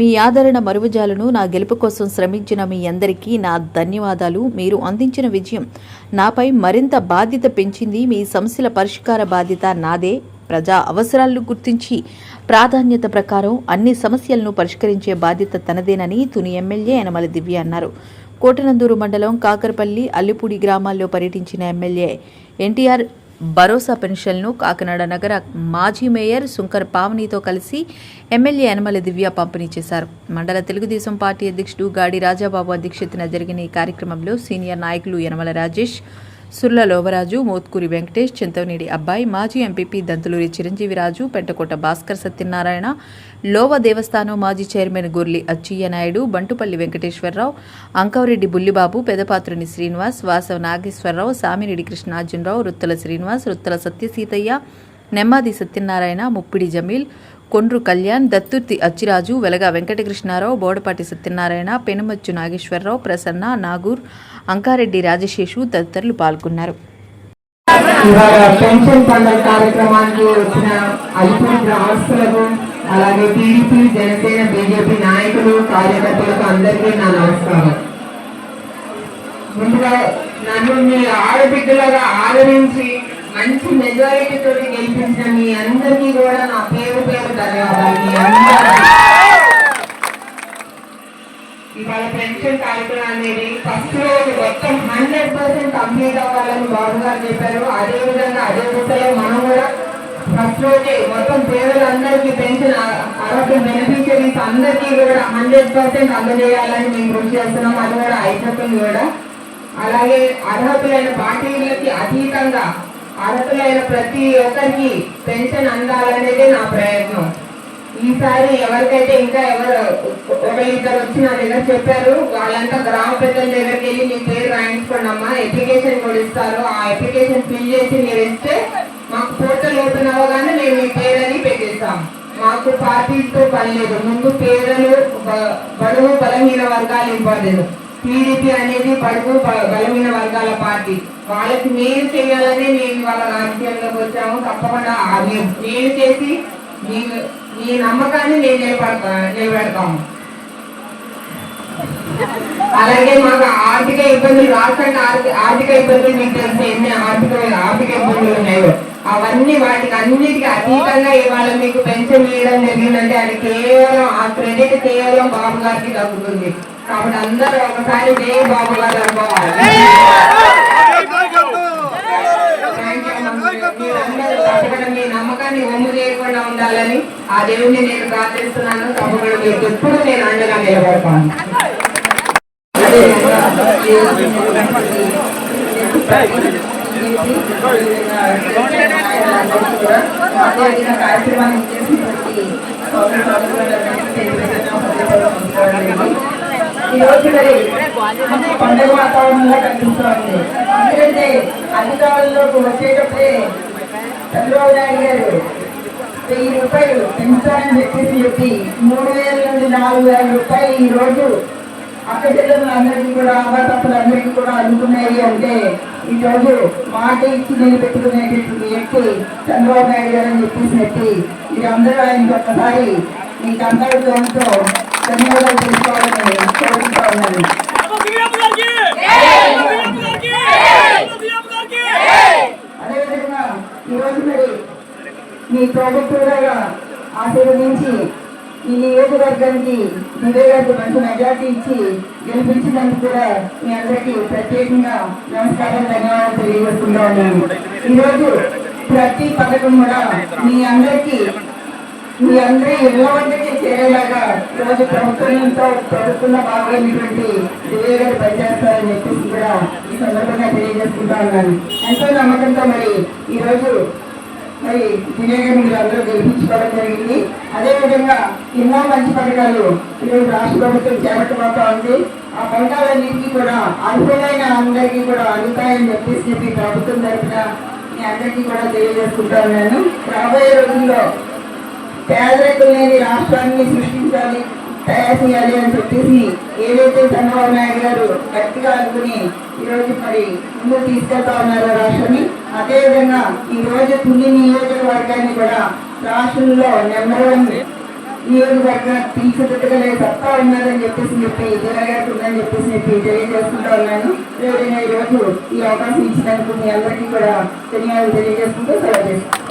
మీ ఆదరణ మరువజాలను నా గెలుపు కోసం శ్రమించిన మీ అందరికీ నా ధన్యవాదాలు. మీరు అందించిన విజయం నాపై మరింత బాధ్యత పెంచింది మీ సమస్యల పరిష్కార బాధ్యత నాదే. ప్రజా అవసరాలను గుర్తించి ప్రాధాన్యత ప్రకారం అన్ని సమస్యలను పరిష్కరించే బాధ్యత తనదేనని తుని ఎమ్మెల్యే యనమల దివ్య అన్నారు. కోటనందూరు మండలం కాకరపల్లి అల్లిపూడి గ్రామాల్లో పర్యటించిన ఎమ్మెల్యే ఎన్టీఆర్ భరోసా పెన్షన్ను కాకినాడ నగర మాజీ మేయర్ శుంకర్ పావనితో కలిసి ఎమ్మెల్యే యనమల దివ్య పంపిణీ చేశారు. మండల తెలుగుదేశం పార్టీ అధ్యక్షుడు గాడి రాజాబాబు అధ్యక్షతన జరిగిన ఈ కార్యక్రమంలో సీనియర్ నాయకులు యనమల రాజేష్ సుర్ల లోవరాజు మోత్కూరి వెంకటేష్ చింతవనేడి అబ్బాయి మాజీ ఎంపీపీ దంతులూరి చిరంజీవిరాజు పెంటకోట భాస్కర్ సత్యనారాయణ లోవ దేవస్థానం మాజీ చైర్మన్ గుర్లి అచ్చయ్య నాయుడు బంటుపల్లి వెంకటేశ్వరరావు అంకవరెడ్డి బుల్లిబాబు పెదపాత్రుని శ్రీనివాస్ వాసవ నాగేశ్వరరావు సామిరెడ్డి కృష్ణార్జునరావు రుత్తల శ్రీనివాస్ రుత్తల సత్యసీతయ్య నెమ్మాది సత్యనారాయణ ముప్పిడి జమీల్ కొండ్రు కళ్యాణ్ దత్తుర్తి అచ్చిరాజు వెలగ వెంకటకృష్ణారావు బోడపాటి సత్యనారాయణ పెనుమచ్చు నాగేశ్వరరావు ప్రసన్న నాగూర్ అంకారెడ్డి రాజశేషు తదితరులు పాల్గొన్నారు. పెన్షన్ పండుగ కార్యక్రమానికి వచ్చిన గ్రామస్తులకు అలాగే టీడీపీ జనసేన బీజేపీ నాయకులు కార్యకర్తలకు అందరికీ నా నమస్కారం. ముందుగా నన్ను మీ ఆడబిడ్డలుగా ఆదరించి మంచి మెజారిటీతో గెలిపించిన మీ అందరికీ కూడా నా పేరు పేరు ధన్యవాదాలు మీ అందరికీ. ఇవాళ పెన్షన్ కార్యక్రమం అనేది ఫస్ట్ రోజు మొత్తం హండ్రెడ్ పర్సెంట్ కంప్లీట్ అవ్వాలని బాబు గారు చెప్పారు. అదే విధంగా అదే దిశలో మనం కూడా ఫస్ట్ రోజే మొత్తం పేదలందరికీ పెన్షన్ ఆరోగ్య బెనిఫిషరీస్ అందరికీ కూడా హండ్రెడ్ పర్సెంట్ అందజేయాలని మేము కృషి చేస్తున్నాం. అది కూడా అయిపోతుంది కూడా. అలాగే అర్హతులైన పార్టీలకి అతీతంగా అర్హతులైన ప్రతి ఒక్కరికి పెన్షన్ అందాలనేదే నా ప్రయత్నం. ఈసారి ఎవరికైతే ఇంకా ఎవరు ఒక ఇద్దరు వచ్చి నా దగ్గర చెప్పారు వాళ్ళంతా గ్రామ పెద్దల దగ్గరికి వెళ్ళి మీ పేరు రాయించుకోండి అమ్మా అప్లికేషన్ కూడా ఇస్తారు. ఆ అప్లికేషన్ ఫిల్ చేసి మీరు ఇస్తే మాకు పోర్టల్ ఓపెన్ అవ్వగానే మేము మీ పేరని పెట్టిస్తాం. మాకు పార్టీతో పని లేదు. ముందు పేదలు బడుగు బలహీన వర్గాలు ఇంపార్టెంట్ టీడీపీ అనేది బడుగు బలహీన వర్గాల పార్టీ. వాళ్ళకి మేలు చేయాలని మేము వాళ్ళ రాజకీయంలోకి వచ్చాము. తప్పకుండా మేము మేలు చేసి మీ ఈ నమ్మకాన్ని నేను నిలబడతా నిలబెడతాము అలాగే మాకు ఆర్థిక ఇబ్బందులు రాష్ట్రానికి ఆర్థిక ఆర్థిక ఇబ్బందులు మీకు తెలిసి ఎన్ని ఆర్థిక ఆర్థిక ఇబ్బందులు ఉన్నాయో. అవన్నీ వాటికి అన్నిటికీ అతీతంగా ఇవాళ మీకు పెన్షన్ ఇవ్వడం జరిగిందంటే అది కేవలం ఆ క్రెడిట్ కేవలం బాబు గారికి దక్కుతుంది. కాబట్టి అందరూ ఒకసారి బాబు గారు అనుకోవాలి థాంక్ యూ అమ్మ. మీరందరూ తప్పకుండా మీ నమ్మకాన్ని ఒమ్ము చేయకుండా ఉండాలని ఆ దేవుణ్ణి నేను ప్రార్థిస్తున్నాను. తప్పకుండా మీకు ఎప్పుడు నేను అండగా నిలబడతాను. కార్యక్రమాన్ని చేసినటువంటి ఈ రోజు మరి పండుగ వాతావరణంలో కనిపిస్తుంది ఎందుకంటే అధికారంలోకి వచ్చేటప్పుడే చంద్రబాబు నాయుడు గారు వెయ్యి రూపాయలు పెంచాలని చెప్పేసి చెప్పి మూడు వేల నుండి నాలుగు వేల రూపాయలు ఈ రోజు అక్క చెల్లెలందరికీ కూడా అందరికీ కూడా అందుకున్నాయి అంటే ఈ రోజు మాట ఇచ్చి నిలబెట్టుకునేటటువంటి వ్యక్తి చంద్రబాబు నాయుడు గారు అని చెప్పేసి చెప్పి మీరందరూ ఆయనకి ఒక్కసారి మీకు అందరితో ధన్యవాదాలు తెలుసుకోవాలని కోరుకుంటా ఉన్నాను. అదేవిధంగా ఈరోజు మరి మీ ప్రభుత్వంగా ఆశీర్వదించి ఈ నియోజకవర్గానికి దివ్య గారికి మంచి మెజార్టీ ఇచ్చి గెలిపించినందుకు కూడా మీ అందరికీ ప్రత్యేకంగా నమస్కారం ధన్యవాదాలు తెలియజేసుకుంటా ఉన్నాను. ఈరోజు ప్రతి పథకం కూడా మీ అందరికీ మీ అందరి ఇళ్ళ వద్దకే చేరేలాగా ఈరోజు ప్రభుత్వంతో ప్రభుత్వంలో భాగమైనటువంటి దివ్య గారు పనిచేస్తారని చెప్పేసి కూడా ఈ సందర్భంగా తెలియజేసుకుంటా ఉన్నాను. ఎంతో నమ్మకంతో మరి ఈరోజు మరి విజయగా మీరు అందరూ గెలిపించుకోవడం జరిగింది. అదేవిధంగా ఎన్నో మంచి పథకాలు ఈరోజు రాష్ట్ర ప్రభుత్వం చేపట్టబోతా ఉంది. ఆ పథకాలన్నింటికీ కూడా అర్హులైన అందరికీ కూడా అందుతాయని చెప్పేసి చెప్పి ప్రభుత్వం తరఫున మీ అందరికీ కూడా తెలియజేసుకుంటా ఉన్నాను. రాబోయే రోజుల్లో పేదరికం లేని రాష్ట్రాన్ని సృష్టించాలి తయారు చేయాలి అని చెప్పేసి ఏదైతే చంద్రబాబు నాయుడు గారు గట్టిగా అనుకుని ఈరోజు మరి ముందు తీసుకెళ్తా ఉన్నారో రాష్ట్రాన్ని అదేవిధంగా ఈరోజు తుని నియోజకవర్గాన్ని కూడా రాష్ట్రంలో నెంబర్ వన్ నియోజకవర్గం తీర్చిదిద్దగలే సత్తా ఉన్నదని చెప్పేసి చెప్పి జగన్ ఉందని చెప్పేసి చెప్పి తెలియజేసుకుంటా ఉన్నాను. అదేవిధంగా ఈ ఈ అవకాశం ఇచ్చినందుకు మీ అందరికీ కూడా ధన్యవాదాలు తెలియజేసుకుంటూ సెలవు చేస్తాను.